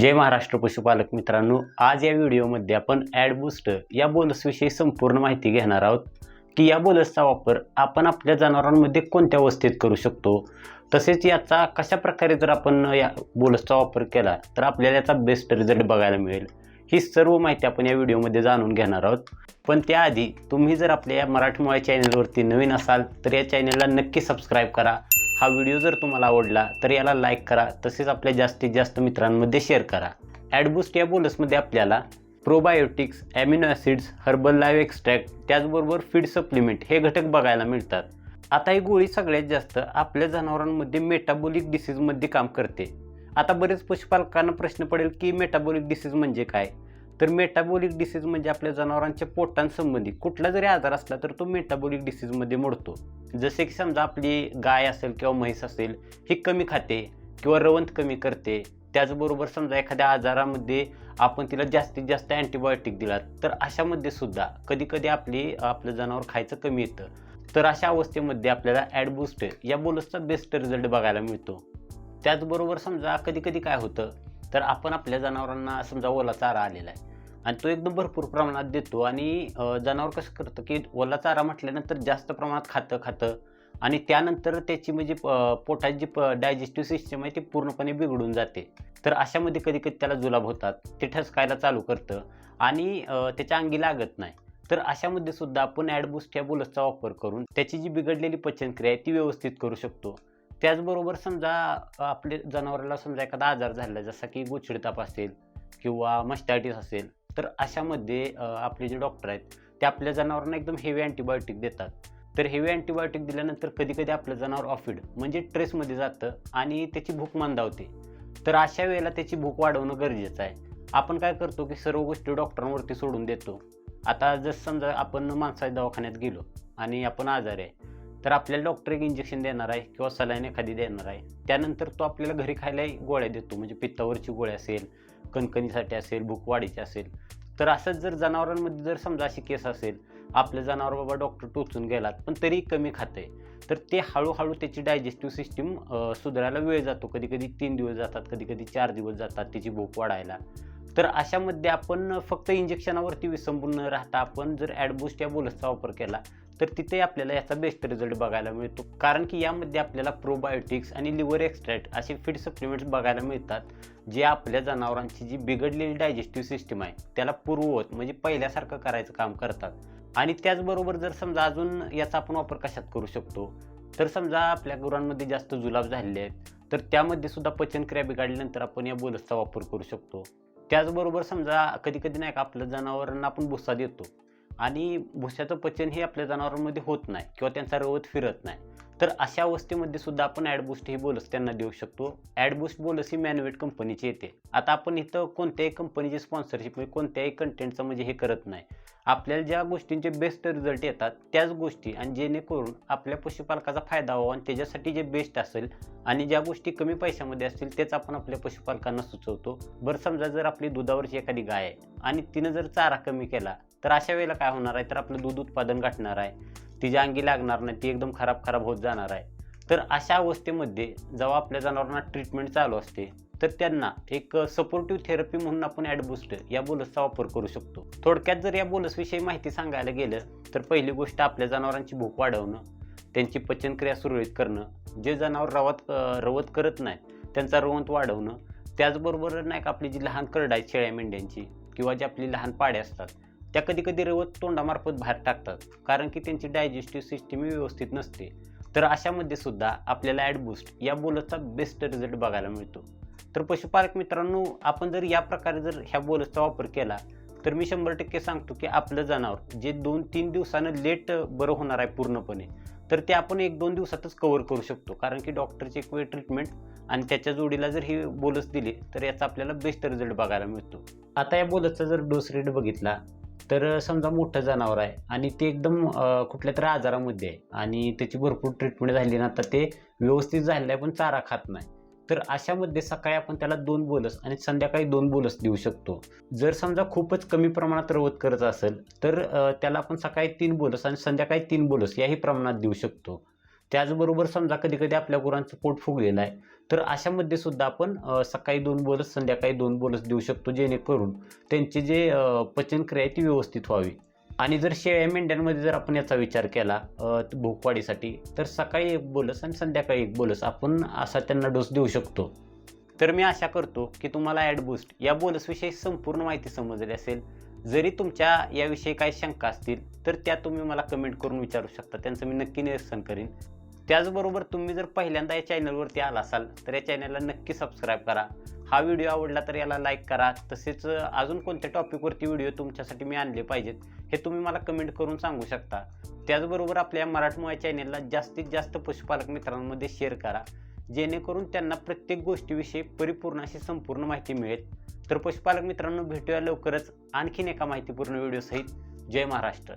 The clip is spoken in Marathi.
जय महाराष्ट्र पशुपालक मित्रांनो आज या व्हिडिओमध्ये आपण ॲडबूस्ट या बोनसविषयी संपूर्ण माहिती घेणार आहोत. की या बोनसचा वापर आपण आपल्या जनावरांमध्ये कोणत्या अवस्थेत करू शकतो? तसेच याचा कशा प्रकारे जर आपण या बोनसचा वापर केला तर आपल्याला याचा बेस्ट रिझल्ट बघायला मिळेल. ही सर्व माहिती आपण या व्हिडिओमध्ये जाणून घेणार आहोत. पण त्याआधी तुम्ही जर आपल्या या मराठमोळ्या चॅनलवरती नवीन असाल तर या चॅनलला नक्की सबस्क्राईब करा. हा व्हिडिओ जर तुम्हाला आवडला तर याला लाईक करा. तसेच आपल्या जास्तीत जास्त मित्रांमध्ये शेअर करा. ॲडबुस्ट या बोलसमध्ये आपल्याला probiotics amino acids herbal liver extract त्याचबरोबर फीड सप्लिमेंट हे घटक बघायला मिळतात. आता ही गोळी सगळ्यात जास्त आपल्या जनावरांमध्ये मेटाबॉलिक डिसीजमध्ये काम करते. आता बरेच पशुपालकांना प्रश्न पडेल की मेटाबॉलिक डिसीज म्हणजे काय? तर मेटाबॉलिक डिसीज म्हणजे आपल्या जनावरांच्या पोटांसंबंधी. कुठला जरी आजार असला तर तो मेटाबॉलिक डिसीजमध्ये मोडतो. जसे की समजा आपली गाय असेल किंवा म्हैस असेल ही कमी खाते किंवा रवंत कमी करते. त्याचबरोबर समजा एखाद्या आजारामध्ये आपण तिला जास्तीत जास्त अँटीबायोटिक दिला तर अशामध्ये सुद्धा कधी कधी आपली आपलं जनावर खायचं कमी येतं. तर अशा अवस्थेमध्ये आपल्याला ॲडबुस्ट या बोलसचा बेस्ट रिझल्ट बघायला मिळतो. त्याचबरोबर समजा कधी कधी काय होतं तर आपण आपल्या जनावरांना समजा ओला चारा आलेला आहे आणि तो एकदम भरपूर प्रमाणात देतो आणि जनावर कसं करतं की ओला चारा म्हटल्यानंतर जास्त प्रमाणात खातं खातं आणि त्यानंतर त्याची म्हणजे प- पोटाची जी डायजेस्टिव्ह सिस्टम आहे ती पूर्णपणे बिघडून जाते. तर अशामध्ये कधी कधी त्याला जुलाब होतात ते ठसकायला चालू करतं आणि त्याच्या अंगी लागत नाही. तर अशामध्ये सुद्धा आपण ॲडबुस्ट या बुलसचा वापर करून त्याची जी बिघडलेली पचनक्रिया आहे ती व्यवस्थित करू शकतो. त्याचबरोबर समजा आपले आपल्या जनावराला समजा एखादा आजार झाला जसा की गोचिड ताप असेल किंवा मस्टायटिस असेल तर अशामध्ये आपले जे डॉक्टर आहेत ते आपल्या जनावरांना एकदम हेवी अँटीबायोटिक देतात. तर हेवी अँटीबायोटिक दिल्यानंतर कधी कधी आपलं जनावर ऑफिड म्हणजे ट्रेसमध्ये जातं आणि त्याची भूक मंदावते. तर अशा वेळेला त्याची भूक वाढवणं गरजेचं आहे. आपण काय करतो की सर्व गोष्टी डॉक्टरांवरती सोडून देतो. आता जर समजा आपण माणसाच्या दवाखान्यात गेलो आणि आपण आजारी आहे तर आपल्याला डॉक्टर एक इंजेक्शन देणार आहे किंवा सलाईन एखादी देणार आहे. त्यानंतर तो आपल्याला घरी खायला गोळ्या देतो. म्हणजे पित्तावरची गोळ्या असेल कणकणीसाठी असेल भूक वाढीची असेल. तर असंच जर जनावरांमध्ये जर समजा अशी केस असेल आपलं जनावर बाबा डॉक्टर टोचून गेलात पण तरी कमी खाते तर ते हळूहळू त्याची डायजेस्टिव्ह सिस्टीम सुधारायला वेळ जातो. कधी कधी तीन दिवस जातात कधी कधी चार दिवस जातात त्याची भूक वाढायला. तर अशामध्ये आपण फक्त इंजेक्शनावरती विसंबून न राहता आपण जर ॲडबुस्ट या बोलसचा वापर केला तर तिथे आपल्याला याचा बेस्ट रिझल्ट बघायला मिळतो. कारण की यामध्ये आपल्याला प्रोबायोटिक्स आणि लिव्हर एक्स्ट्रॅक्ट असे फीड सप्लिमेंट्स बघायला मिळतात जे आपल्या जनावरांची जी बिघडलेली डायजेस्टिव्ह सिस्टीम आहे त्याला पूर्ववत म्हणजे पहिल्यासारखं करायचं काम करतात. आणि त्याचबरोबर जर समजा अजून याचा आपण वापर कशात करू शकतो? तर समजा आपल्या गुरांमध्ये जास्त जुलाब झालेले आहेत तर त्यामध्ये सुद्धा पचनक्रिया बिघडल्यानंतर आपण या बोलसचा वापर करू शकतो. त्याचबरोबर समजा कधी कधी नाही का आपल्या जनावरांना आपण भुसा देतो. आणि भुस्याचं पचन हे आपल्या जनावरांमध्ये होत नाही किंवा त्यांचा रवत फिरत नाही. तर अशा अवस्थेमध्ये सुद्धा आपण ॲडबुस्ट ही बोलस त्यांना देऊ शकतो. ॲडबुस्ट बोलस ही मॅनवेट कंपनीची येते. आता आपण इथं कोणत्याही कंपनीची स्पॉन्सरशिप म्हणजे कोणत्याही कंटेंटचं म्हणजे हे करत नाही. आपल्याला ज्या गोष्टींचे बेस्ट रिझल्ट येतात त्याच गोष्टी आणि जेणेकरून आपल्या पशुपालकाचा फायदा व्हावा आणि त्याच्यासाठी जे बेस्ट असेल आणि ज्या गोष्टी कमी पैशामध्ये असतील तेच आपण आपल्या पशुपालकांना सुचवतो. बरं समजा जर आपली दुधावरची एखादी गाय आहे आणि तिनं जर चारा कमी केला तर अशा वेळेला काय होणार आहे? तर आपलं दूध उत्पादन गाठणार आहे. तिच्या अंगी लागणार नाही ती एकदम खराब खराब होत जाणार आहे. तर अशा अवस्थेमध्ये जेव्हा आपल्या जनावरांना ट्रीटमेंट चालू असते तर त्यांना एक सपोर्टिव्ह थेरपी म्हणून आपण ॲडबुस्ट या बोलसचा वापर करू शकतो. थोडक्यात जर या बोलसविषयी माहिती सांगायला गेलं तर पहिली गोष्ट आपल्या जनावरांची भूक वाढवणं त्यांची पचनक्रिया सुरळीत करणं जे जनावर रवत रवत करत नाही त्यांचा रवंत वाढवणं त्याचबरोबर नाही का आपली जी लहान करड आहेत शेळ्या मेंढ्यांची किंवा जी आपली लहान पाड्या असतात त्या कधी कधी रवत तोंडामार्फत बाहेर टाकतात कारण की त्यांची डायजेस्टिव्ह सिस्टीम व्यवस्थित नसते. तर अशामध्ये सुद्धा आपल्याला ॲडबुस्ट या बोलसचा बेस्ट रिझल्ट बघायला मिळतो. तर पशुपालक मित्रांनो आपण जर या प्रकारे जर ह्या बोलसचा वापर केला तर मी शंभर टक्के सांगतो की आपलं जनावर जे दोन तीन दिवसानं लेट बरं होणार आहे पूर्णपणे तर ते आपण एक दोन दिवसातच कव्हर करू शकतो. कारण की डॉक्टरची एक वेळ ट्रीटमेंट आणि त्याच्या जोडीला जर हे बोलस दिले तर याचा आपल्याला बेस्ट रिझल्ट बघायला मिळतो. आता या बोलसचा जर डोस रेट बघितला तर समजा मोठं जनावर आहे आणि ते एकदम कुठल्या तरी आजारामध्ये आहे आणि त्याची भरपूर ट्रीटमेंट झाली ना तर ते व्यवस्थित झालेलं आहे पण चारा खात नाही. तर अशामध्ये सकाळी आपण त्याला दोन बोलस आणि संध्याकाळी दोन बोलस देऊ शकतो. जर समजा खूपच कमी प्रमाणात रवत करत असेल तर त्याला आपण सकाळी तीन बोलस आणि संध्याकाळी तीन बोलस याही प्रमाणात देऊ शकतो. त्याचबरोबर समजा कधी कधी आपल्या गुरांचं पोट फुगलेलं आहे तर अशामध्ये सुद्धा आपण सकाळी दोन बोलस संध्याकाळी दोन बोलस देऊ शकतो जेणेकरून त्यांची जे पचनक्रिया आहे ती व्यवस्थित व्हावी. आणि जर शेळ्या मेंढ्यांमध्ये जर आपण याचा विचार केला अ, भूकवाढीसाठी तर सकाळी एक बोलस आणि संध्याकाळी एक बोलस आपण असा त्यांना डोस देऊ शकतो. तर मी आशा करतो की तुम्हाला ॲडबूस्ट या बोलसविषयी संपूर्ण माहिती समजली असेल. जरी तुमच्या याविषयी काही शंका असतील तर त्या तुम्ही मला कमेंट करून विचारू शकता. त्यांचं मी नक्की निरसन करीन. त्याचबरोबर तुम्ही जर पहिल्यांदा या चॅनलवरती आला असाल तर या चॅनलला नक्की सबस्क्राईब करा. हा व्हिडिओ आवडला तर याला लाईक करा. तसेच अजून कोणत्या टॉपिकवरती व्हिडिओ तुमच्यासाठी मी आणले पाहिजेत हे तुम्ही मला कमेंट करून सांगू शकता. त्याचबरोबर आपल्या मराठमोळ्या चॅनलला जास्तीत जास्त पशुपालक मित्रांमध्ये शेअर करा. जेणेकरून त्यांना प्रत्येक गोष्टीविषयी परिपूर्ण अशी संपूर्ण माहिती मिळेल. तर पशुपालक मित्रांनो भेटूया लवकरच आणखीन एका माहितीपूर्ण व्हिडिओसहित जय महाराष्ट्र.